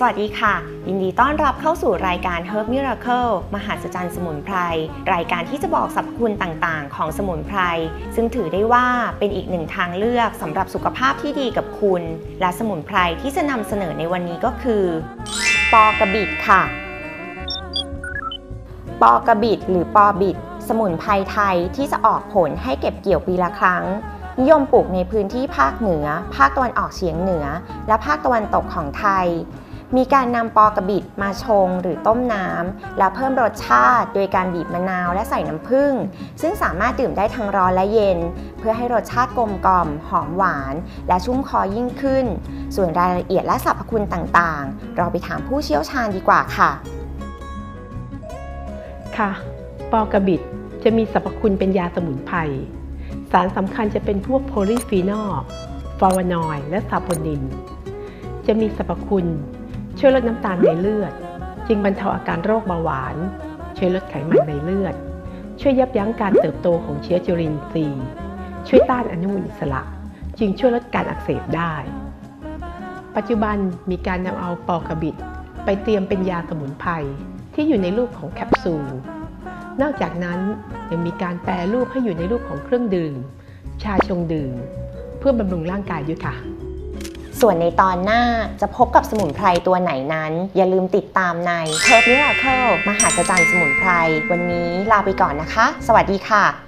สวัสดีค่ะ ยินดีต้อนรับเข้าสู่รายการ Herb Miracle มหาศจรรย์สมุนไพร รายการที่จะบอกสรรพคุณต่างๆ ของสมุนไพร ซึ่งถือได้ว่าเป็นอีกหนึ่งทางเลือกสำหรับสุขภาพที่ดีกับคุณ และสมุนไพรที่จะนำเสนอในวันนี้ก็คือ ปอกระบิดค่ะ ปอกระบิดหรือปอบิด สมุนไพรไทยที่จะออกผลให้เก็บเกี่ยวปีละครั้งนิยมปลูกในพื้นที่ภาคเหนือ ภาคตะวันออกเฉียงเหนือ และภาคตะวันตกของไทย มีการนำปอกระบิดมาชงหรือต้มน้ำแล้วเพิ่มรสชาติโดยการบีบมะนาวและใส่น้ำผึ้งซึ่งสามารถดื่มได้ทั้งร้อนและเย็น เพื่อให้รสชาติกลมกล่อม หอมหวาน และชุ่มคอยิ่งขึ้น ส่วนรายละเอียดและสรรพคุณต่างๆ เราไปถามผู้เชี่ยวชาญดีกว่าค่ะ ค่ะ ปอกระบิดจะมีสรรพคุณเป็นยาสมุนไพรสารสำคัญจะเป็นพวกโพลีฟีนอลฟลาวานอยด์และซาโพนิน จะมีสรรพคุณ ช่วยลดน้ำตาลในเลือด จึงบรรเทาอาการโรคเบาหวาน ช่วยลดไขมันในเลือด ช่วยยับยั้งการเติบโตของเชื้อจุลินทรีย์ ช่วยต้านอนุมูลอิสระ จึงช่วยลดการอักเสบได้ ปัจจุบันมีการนำเอาปอกระบิด ไปเตรียมเป็นยาสมุนไพรที่อยู่ในรูปของแคปซูล นอกจากนั้นยังมีการแปรรูปให้อยู่ในรูปของเครื่องดื่ม ชาชงดื่ม เพื่อบำรุงร่างกายด้วยค่ะ ส่วนในตอนหน้าจะพบกับสมุนไพรตัวไหนนั้น อย่าลืมติดตามใน Herb Miracle มหาศจรรย์สมุนไพร วันนี้ลาไปก่อนนะคะ สวัสดีค่ะ